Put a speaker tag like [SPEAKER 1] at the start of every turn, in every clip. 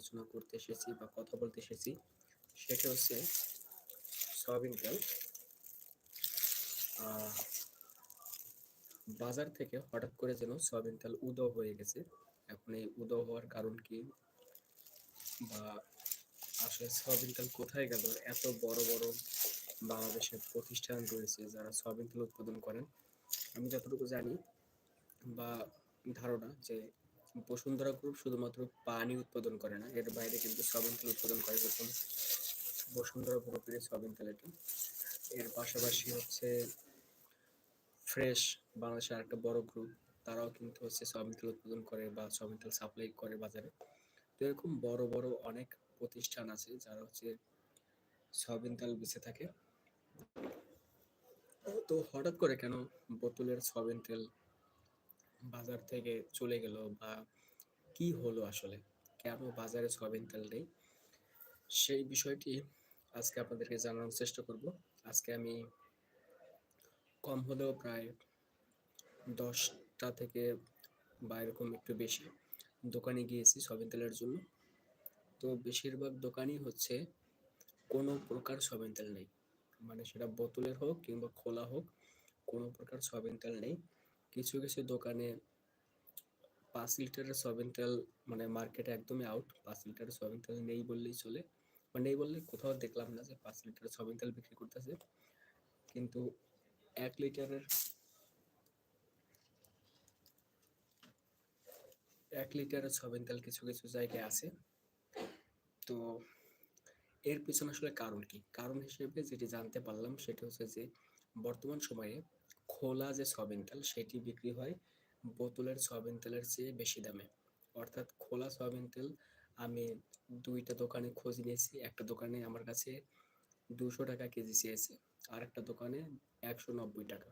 [SPEAKER 1] আলোচনা করতে এসেছি বা কথা বলতে এসেছি, সেটা হচ্ছে সয়াবিন তেল। বাজার থেকে হঠাৎ করে যেন সয়াবিন তেল উদো হয়ে গেছে। এখন এই উদো হওয়ার কারণ কি বা আসলে সয়াবিন তেল কোথায় গেল? এত বড় বড় বাংলাদেশের প্রতিষ্ঠান রয়েছে যারা সয়াবিন তেল উৎপাদন করেন। আমি যতটুকু জানি বা ধারণা যে বসুন্ধরা গ্রুপ শুধুমাত্র পানি উৎপাদন করে না, এর বাইরে কিন্তু সয়াবিন তেল উৎপাদন করে প্রথম বসুন্ধরা গ্রুপের সয়াবিন তেল এটা। এর পাশাপাশি হচ্ছে ফ্রেশ বাংলাদেশের আরেকটা বড় গ্রুপ তারাও কিন্তু হচ্ছে সয়াবিন তেল উৎপাদন করে বা সয়াবিন তেল সাপ্লাই করে বাজারে। তো এরকম বড় বড় অনেক প্রতিষ্ঠান আছে যারা হচ্ছে সয়াবিন তেল বেঁচে থাকে। তো হঠাৎ করে কেন বোতলের সয়াবিন তেল বাজার থেকে চলে গেল বা কি হলো আসলে? কেন বাজারে সয়াবিন তেল নেই? সেই বিষয়টি আজকে আপনাদেরকে জানানোর চেষ্টা করব। আজকে আমি কম হলেও প্রায় দশটা থেকে বা এরকম একটু বেশি দোকানে গিয়েছি সয়াবিন তেলের জন্য। তো বেশিরভাগ দোকানই হচ্ছে কোনো প্রকার সয়াবিন তেল নেই। মানে সেটা বোতলের হোক কিংবা খোলা হোক কোনো প্রকার সয়াবিন তেল নেই। কিছু কিছু দোকানে পাঁচ লিটারের সয়াবিন তেল মানে মার্কেটে একদমই আউট পাঁচ লিটারের সয়াবিন তেল নেই বললেই চলে। বা নেই বললে কোথাও দেখলাম না যে পাঁচ লিটারের সয়াবিন তেল বিক্রি করতেছে। কিন্তু এক লিটারের এক লিটারের সয়াবিন তেল কিছু কিছু জায়গায় আছে। তো এর পিছনে আসলে কারণ কি? কারণ হিসেবে যেটি জানতে পারলাম সেটা হচ্ছে যে বর্তমান সময়ে খোলা যে সয়াবিন তেল, সেটি বিক্রি হয় বোতলের সয়াবিন তেলের চেয়ে বেশি দামে। অর্থাৎ খোলা সয়াবিন তেল আমি দুইটা দোকানে খোঁজ নিয়েছি। একটা দোকানে আমার কাছে দুশো টাকা কেজি চেয়েছে, আর একটা দোকানে একশো নব্বই টাকা।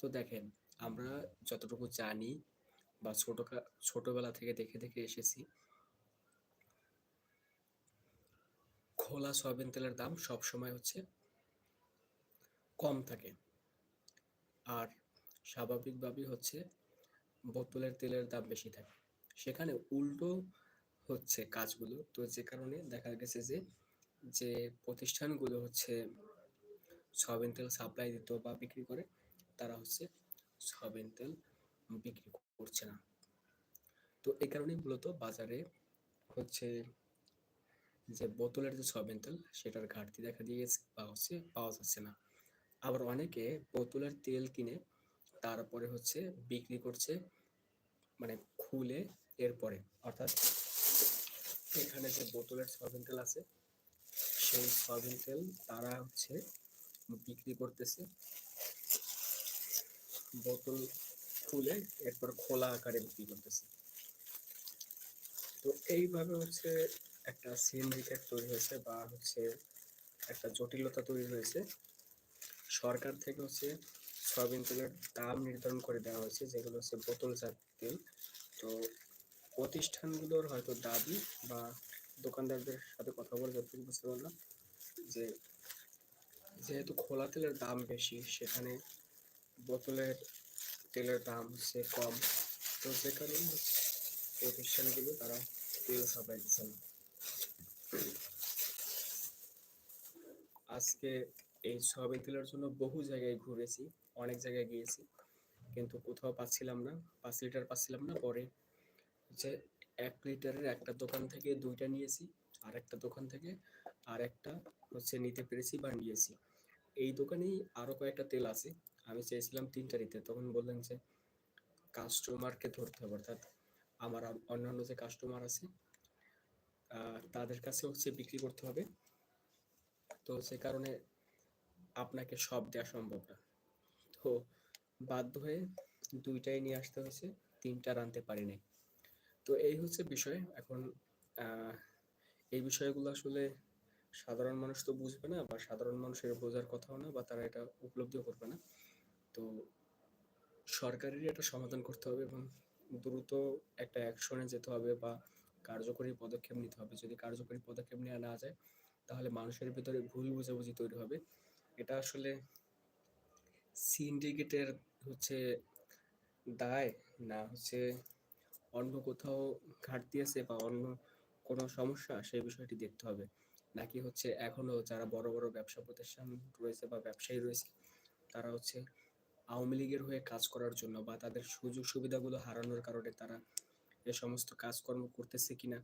[SPEAKER 1] তো দেখেন, আমরা যতটুকু জানি বা ছোট ছোটবেলা থেকে দেখে দেখে এসেছি, খোলা সয়াবিন তেলের দাম সবসময় হচ্ছে কম থাকে। আর স্বাভাবিকভাবেই হচ্ছে বোতলের তেলের দাম বেশি থাকে। সেখানে উল্টো হচ্ছে কাজগুলো। তো যে কারণে দেখা গেছে যে যে প্রতিষ্ঠানগুলো হচ্ছে সয়াবিন তেল সাপ্লাই দিত বা বিক্রি করে, তারা হচ্ছে সয়াবিন তেল বিক্রি করছে না। তো এই কারণেই মূলত বাজারে হচ্ছে যে বোতলের যে সয়াবিন তেল, সেটার ঘাটতি দেখা দিয়েছে বা হচ্ছে পাওয়া যাচ্ছে না। আবার অনেকে বোতলের তেল কিনে তারপরে হচ্ছে বিক্রি করছে মানে খুলে এরপরে। অর্থাৎ এখানে যে বোতলের সয়াবিন তেল আছে, সেই সয়াবিন তেল তারা হচ্ছে বিক্রি করতেছে। বোতল খুলে এরপর খোলা আকারে বিক্রি করতেছে। তো এইভাবে হচ্ছে একটা সিন্ডিকেট তৈরি হয়েছে বা হচ্ছে একটা জটিলতা তৈরি হয়েছে। সরকার থেকে হচ্ছে সয়াবিন তেলের দাম নির্ধারণ করে দেওয়া হয়েছে, যেগুলো হচ্ছে বোতলজাত তেল। তো প্রতিষ্ঠানগুলোর হয়তো দাবি বা দোকানদারদের সাথে কথা বলে যতটুকু বুঝতে পারলাম যে যেহেতু খোলা তেলের দাম বেশি, সেখানে বোতলের তেলের দাম হচ্ছে কম। তো কারণে প্রতিষ্ঠানগুলো তারা তেল সাপ্লাই দিচ্ছে আজকে এই সয়াবিন তেলের জন্য বহু জায়গায় ঘুরেছি, অনেক জায়গায় গিয়েছি, কিন্তু কোথাও পাচ্ছিলাম না, পাঁচ লিটার পাচ্ছিলাম না। পরে হচ্ছে এক লিটারের একটা দোকান থেকে দুইটা নিয়েছি আর একটা দোকান থেকে আর একটা হচ্ছে নিতে পেরেছি বা নিয়েছি। এই দোকানেই আরও কয়েকটা তেল আছে, আমি চেয়েছিলাম তিনটা নিতে, তখন বললেন যে কাস্টমারকে ধরতে হবে, অর্থাৎ আমার অন্যান্য যে কাস্টমার আছে তাদের কাছে হচ্ছে বিক্রি করতে হবে। তো সে কারণে আপনাকে সব দেওয়া সম্ভব না। তো বাধ্য হয়ে দুইটাই নিয়ে আসতে হয়েছে, তিনটা আনতে পারি নাই তো এই হচ্ছে বিষয়। এখন এই বিষয়গুলো আসলে সাধারণ মানুষ তো বুঝবে না বা সাধারণ মানুষের বোঝার কথাও না বা তারা এটা উপলব্ধিও করবে না। তো সরকারেরই একটা সমাধান করতে হবে এবং দ্রুত একটা অ্যাকশনে যেতে হবে বা কার্যকরী পদক্ষেপ নিতে হবে। যদি কার্যকরী পদক্ষেপ নেওয়া না যায়, তাহলে মানুষের ভিতরে ভুল বোঝাবুঝি তৈরি হবে। এটা আসলে সিন্ডিকেটের হচ্ছে দায় না হচ্ছে অন্য কোথাও ঘাটতি আছে বা অন্য কোনো সমস্যা, সেই বিষয়টি দেখতে হবে। নাকি হচ্ছে এখনও যারা বড় বড় ব্যবসা প্রতিষ্ঠান রয়েছে বা ব্যবসায়ী রয়েছে, তারা হচ্ছে আওয়ামী লীগের হয়ে কাজ করার জন্য বা তাদের সুযোগ সুবিধাগুলো হারানোর কারণে তারা এ সমস্ত কাজকর্ম করতেছে কিনা,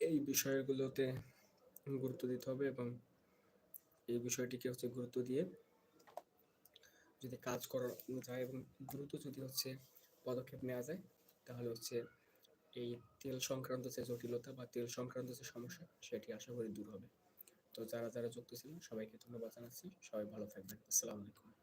[SPEAKER 1] এই বিষয়গুলোতে গুরুত্ব দিতে হবে এবং এই বিষয়টিকে হচ্ছে গুরুত্ব দিয়ে যদি কাজ করা যায় এবং দ্রুত যদি হচ্ছে পদক্ষেপ নেওয়া যায়, তাহলে হচ্ছে এই তেল সংক্রান্ত যে জটিলতা বা তেল সংক্রান্ত যে সমস্যা, সেটি আশা করি দূর হবে। তো যারা যারা যুক্ত ছিলেন, সবাইকে ধন্যবাদ জানাচ্ছি। সবাই ভালো থাকবেন। আসসালামু আলাইকুম।